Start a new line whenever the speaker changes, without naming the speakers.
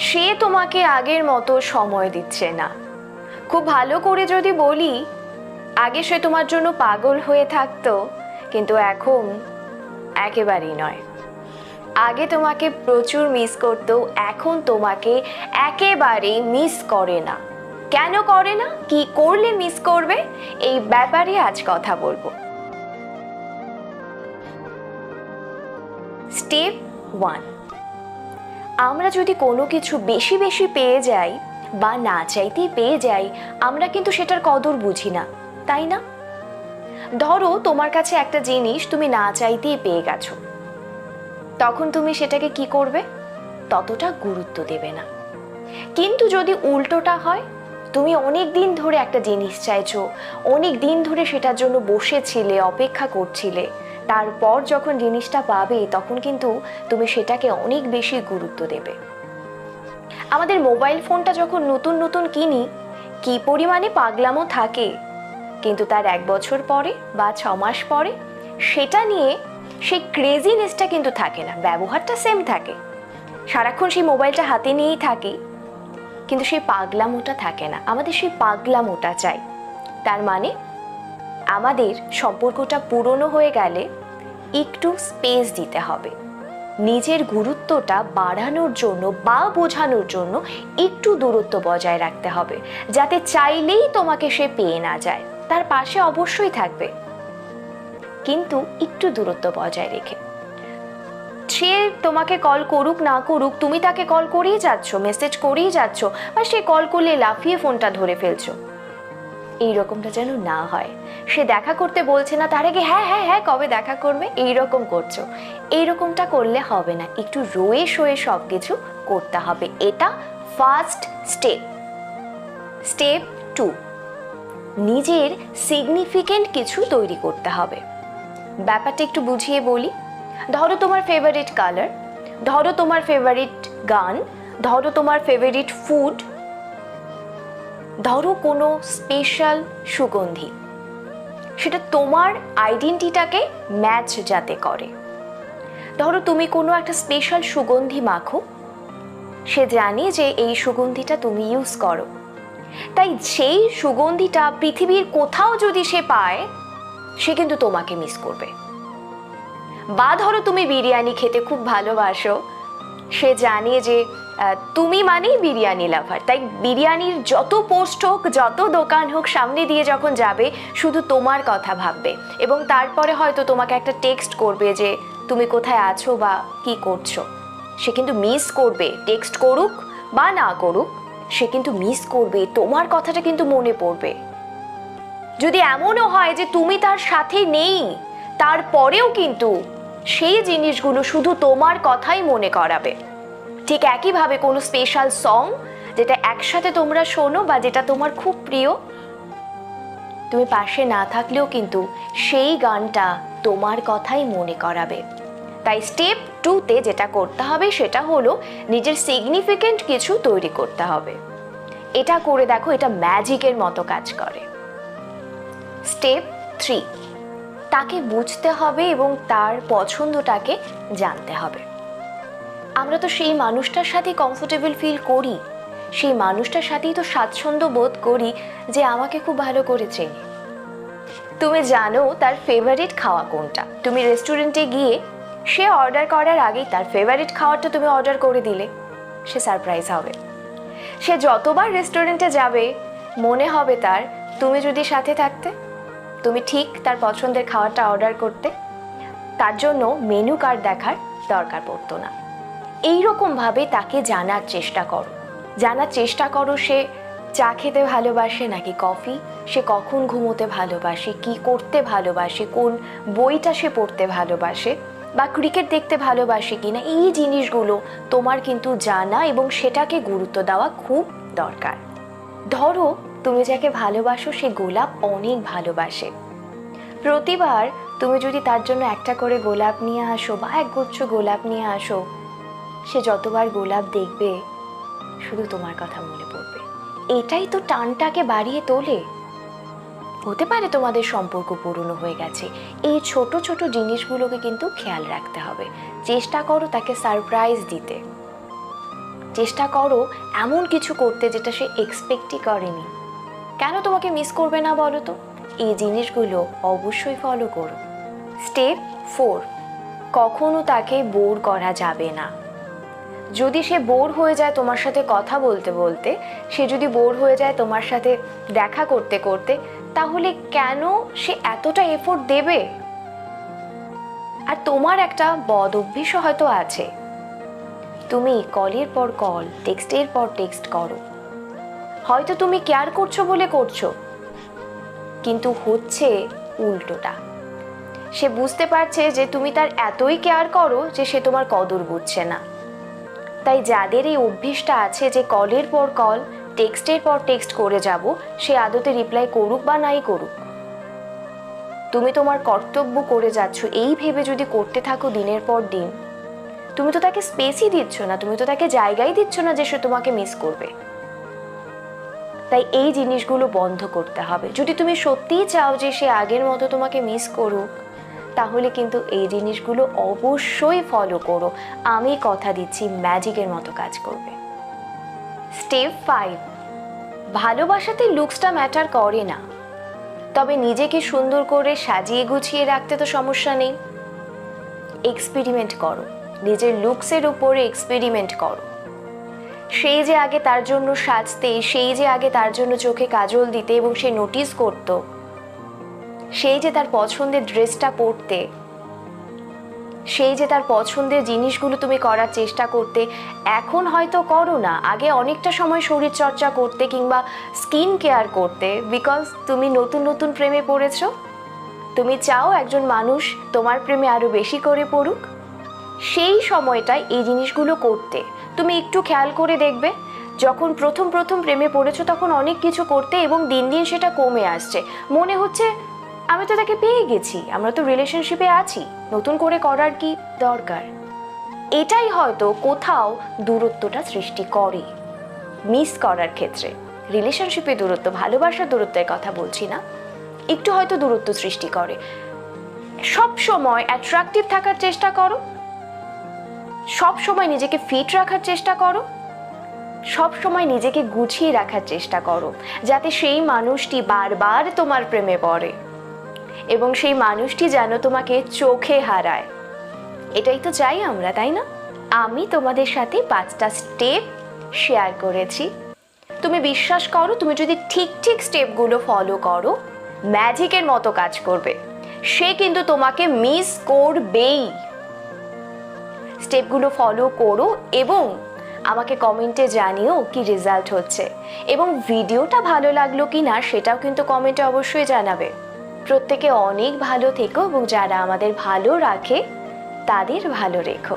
সে তোমাকে আগের মতো সময় দিচ্ছে না। খুব ভালো করে যদি বলি, আগে সে তোমার জন্য পাগল হয়ে থাকতো, কিন্তু এখন একেবারেই নয়। আগে তোমাকে প্রচুর মিস করতো, এখন তোমাকে একেবারেই মিস করে না। কেন করে না? কি করলে মিস করবে? এই ব্যাপারে আজ কথা বলব। স্টেপ ওয়ান আমরা যদি কোনো কিছু বেশি বেশি পেয়ে যাই বা না চাইতেই পেয়ে যাই, আমরা কিন্তু সেটার কদর বুঝি না, তাই না? ধরো তোমার কাছে একটা জিনিস তুমি না চাইতেই পেয়ে গেছো। তখন তুমি সেটাকে কি করবে? ততটা গুরুত্ব দেবে না। কিন্তু যদি উল্টোটা হয়, তুমি অনেক দিন ধরে একটা জিনিস চাইছো, অনেক দিন ধরে সেটার জন্য বসেছিলে, অপেক্ষা করছিলে তারপর যখন জিনিসটা পাবে, তখন কিন্তু তুমি সেটাকে অনেক বেশি গুরুত্ব দেবে। আমাদের মোবাইল ফোনটা যখন নতুন নতুন কিনি, কি পরিমাণে পাগলামো থাকে, কিন্তু তার এক বছর পরে বা ছ মাস পরে, সেটা নিয়ে সেই ক্রেজিনেসটা কিন্তু থাকে না, ব্যবহারটা সেম থাকে। সারাক্ষণ সেই মোবাইলটা হাতে নিয়েই থাকি, কিন্তু সেই পাগলামোটা থাকে না। আমাদের সেই পাগলামোটা চাই। তার মানে আমাদের সম্পর্কটা পুরনো হয়ে গেলে একটু স্পেস দিতে হবে। নিজের গুরুত্বটা বাড়ানোর জন্য বা বোঝানোর জন্য একটু দূরত্ব বজায় রাখতে হবে, যাতে চাইলেই তোমাকে সে পেয়ে না যায়। তার পাশে অবশ্যই থাকবে। কিন্তু একটু দূরত্ব বজায় রেখে। সে তোমাকে কল করুক, না করুক, তুমি তাকে কল করেই যাচ্ছ মেসেজ করেই যাচ্ছ, বা সে কল করলে লাফিয়ে ফোনটা ধরে ফেলছো। এই রকমটা যেন না হয়। সে দেখা করতে বলছে না, তার আগে হ্যাঁ হ্যাঁ হ্যাঁ কবে দেখা করবে? এই রকম করছ। এই রকমটা করলে হবে না। একটু রয়ে সয়ে সব কিছু করতে হবে। এটা ফার্স্ট স্টেপ স্টেপ টু নিজের সিগনিফিকেন্ট কিছু তৈরি করতে হবে। ব্যাপারটা একটু বুঝিয়ে বলি। ধরো তোমার ফেভারিট কালার ধরো তোমার ফেভারিট গান, ধরো তোমার ফেভারিট ফুড ধরো কোনো স্পেশাল সুগন্ধি, সেটা তোমার আইডেন্টিটাকে ম্যাচ যাতে করে। ধরো তুমি কোনো একটা স্পেশাল সুগন্ধি মাখো, সে জানে যে এই সুগন্ধিটা তুমি ইউজ করো। তাই সেই সুগন্ধিটা পৃথিবীর কোথাও যদি সে পায়, সে কিন্তু তোমাকে মিস করবে। বা ধরো তুমি বিরিয়ানি খেতে খুব ভালোবাসো, সে জানে যে তুমি মানেই বিরিয়ানি লাভার। তাই বিরিয়ানির যত পোস্ট হোক, যত দোকান হোক, সামনে দিয়ে যখন যাবে, শুধু তোমার কথা ভাববে। এবং তারপরে হয়তো তোমাকে একটা টেক্সট করবে যে, তুমি কোথায় আছো বা কি করছ? সে কিন্তু মিস করবে। টেক্সট করুক বা না করুক, সে কিন্তু মিস করবে। তোমার কথাটা কিন্তু মনে পড়বে। যদি এমনও হয় যে তুমি তার সাথে নেই, তারপরেও কিন্তু সেই জিনিসগুলো শুধু তোমার কথাই মনে করাবে। ঠিক একইভাবে কোনো স্পেশাল সং যেটা একসাথে তোমরা শোনো বা যেটা তোমার খুব প্রিয়? তুমি পাশে না থাকলেও কিন্তু সেই গানটা তোমার কথাই মনে করাবে। তাই স্টেপ টুতে যেটা করতে হবে সেটা হলো নিজের সিগনিফিকেন্ট কিছু তৈরি করতে হবে। এটা করে দেখো এটা ম্যাজিকের মতো কাজ করে। স্টেপ থ্রি তাকে বুঝতে হবে এবং তার পছন্দটাকে জানতে হবে। আমরা তো সেই মানুষটার সাথে কমফোর্টেবল ফিল করি। সেই মানুষটার সাথেই তো স্বাচ্ছন্দ্য বোধ করি যে আমাকে খুব ভালো করে তুমি জানো তার ফেভারিট খাওয়া কোনটা? তুমি রেস্টুরেন্টে গিয়ে সে অর্ডার করার আগেই তার ফেভারিট খাওয়ারটা তুমি অর্ডার করে দিলে। সে সারপ্রাইজ হবে। সে যতবার রেস্টুরেন্টে যাবে, মনে হবে তার, তুমি যদি সাথে থাকতে, তুমি ঠিক তার পছন্দের খাবারটা অর্ডার করতে, তার জন্য মেনু কার্ড দেখার দরকার পড়তো না। এই ভাবে তাকে জানার চেষ্টা করো। জানার চেষ্টা করো সে চা খেতে ভালোবাসে নাকি কফি? সে কখন ঘুমোতে ভালোবাসে? কি করতে ভালোবাসে? কোন বইটা সে পড়তে ভালোবাসে? বা ক্রিকেট দেখতে ভালোবাসে কিনা? এই জিনিসগুলো তোমার কিন্তু জানা এবং সেটাকে গুরুত্ব দেওয়া খুব দরকার। ধরো, তুমি যাকে ভালোবাসো, সে গোলাপ অনেক ভালোবাসে। প্রতিবার তুমি যদি তার জন্য একটা করে গোলাপ নিয়ে আসো বা একগুচ্ছ গোলাপ নিয়ে আসো সে যতবার গোলাপ দেখবে, শুধু তোমার কথা মনে পড়বে। এটাই তো টানটাকে বাড়িয়ে তোলে। হতে পারে তোমাদের সম্পর্ক পুরনো হয়ে গেছে। এই ছোট ছোট জিনিসগুলোকে কিন্তু খেয়াল রাখতে হবে। চেষ্টা করো তাকে সারপ্রাইজ দিতে। চেষ্টা করো এমন কিছু করতে যেটা সে এক্সপেক্টই করেনি। কেন তোমাকে মিস করবে না বলো তো? এই জিনিসগুলো অবশ্যই ফলো করো। স্টেপ ফোর কখনো তাকে বোর করা যাবে না। যদি সে বোর হয়ে যায় তোমার সাথে কথা বলতে বলতে, সে যদি বোর হয়ে যায় তোমার সাথে দেখা করতে করতে, তাহলে কেন সে এতটা এফোর্ট দেবে? আর তোমার একটা বদ অভ্যেসও হয়তো আছে। তুমি কলের পর কল টেক্সটের পর টেক্সট করো। হয়তো তুমি কেয়ার করছ বলে করছ। কিন্তু হচ্ছে উল্টোটা। সে বুঝতে পারছে যে তুমি তার এতই কেয়ার করো যে সে তোমার কদর বুঝছে না। তাই যাদের এই অভ্যেসটা আছে যে কলের পর কল, টেক্সটের পর টেক্সট করে যাব, সে আদতে রিপ্লাই করুক বা নাই করুক। তুমি তোমার কর্তব্য করে যাচ্ছ, এই ভেবে যদি করতে থাকো দিনের পর দিন, তুমি তো তাকে স্পেসই দিচ্ছ না, তুমি তো তাকে জায়গাই দিচ্ছ না যে সে তোমাকে মিস করবে। তাই এই জিনিসগুলো বন্ধ করতে হবে। যদি তুমি সত্যিই চাও যে সে আগের মতো তোমাকে মিস করুক তাহলে কিন্তু এই জিনিসগুলো অবশ্যই ফলো করো। আমি কথা দিচ্ছি ম্যাজিকের মতো কাজ করবে। স্টেপ ফাইভ ভালোবাসাতে লুকসটা ম্যাটার করে না। তবে নিজেকে সুন্দর করে সাজিয়ে গুছিয়ে রাখতে তো সমস্যা নেই। এক্সপেরিমেন্ট করো, নিজের লুকসের উপরে এক্সপেরিমেন্ট করো। সেই যে আগে তার জন্য সাজতে, সেই যে আগে তার জন্য চোখে কাজল দিতে এবং সে নোটিস করত সেই যে তার পছন্দের ড্রেসটা পরতে, সেই যে তার পছন্দের জিনিসগুলো তুমি করার চেষ্টা করতে, এখন হয়তো করো না। আগে অনেকটা সময় শরীর চর্চা করতে কিংবা স্কিন কেয়ার করতে বিকজ তুমি নতুন নতুন প্রেমে পড়েছো। তুমি চাও একজন মানুষ তোমার প্রেমে আরও বেশি করে পড়ুক। সেই সময়টায় এই জিনিসগুলো করতে। তুমি একটু খেয়াল করে দেখবে, যখন প্রথম প্রথম প্রেমে পড়েছো তখন অনেক কিছু করতে এবং দিন দিন সেটা কমে আসছে। মনে হচ্ছে আমি তো তাকে পেয়ে গেছি, আমরা তো রিলেশনশিপে আছি। নতুন করে করার কি দরকার? এটাই হয়তো কোথাও দূরত্বটা সৃষ্টি করে। মিস করার ক্ষেত্রে। রিলেশনশিপে দূরত্ব, ভালোবাসার দূরত্বের কথা বলছি না। একটু হয়তো দূরত্ব সৃষ্টি করে। সব সময় অ্যাট্রাকটিভ থাকার চেষ্টা করো। সব সময় নিজেকে ফিট রাখার চেষ্টা করো। সব সময় নিজেকে গুছিয়ে রাখার চেষ্টা করো। যাতে সেই মানুষটি বারবার তোমার প্রেমে পড়ে। এবং সেই মানুষটি যেন তোমাকে চোখে হারায়। এটাই তো চাই আমরা, তাই না? আমি তোমাদের সাথে পাঁচটা স্টেপ শেয়ার করেছি। তুমি বিশ্বাস করো, তুমি যদি ঠিক ঠিক স্টেপগুলো ফলো করো ম্যাজিকের মতো কাজ করবে। সে কিন্তু তোমাকে মিস করবেই। স্টেপগুলো ফলো করো এবং আমাকে কমেন্টে জানিও কি রেজাল্ট হচ্ছে। এবং ভিডিওটা ভালো লাগল কি না সেটাও কিন্তু কমেন্টে অবশ্যই জানাবে। প্রত্যেকে অনেক ভালো থেকো এবং যারা আমাদের ভালো রাখে তাদের ভালো রেখো।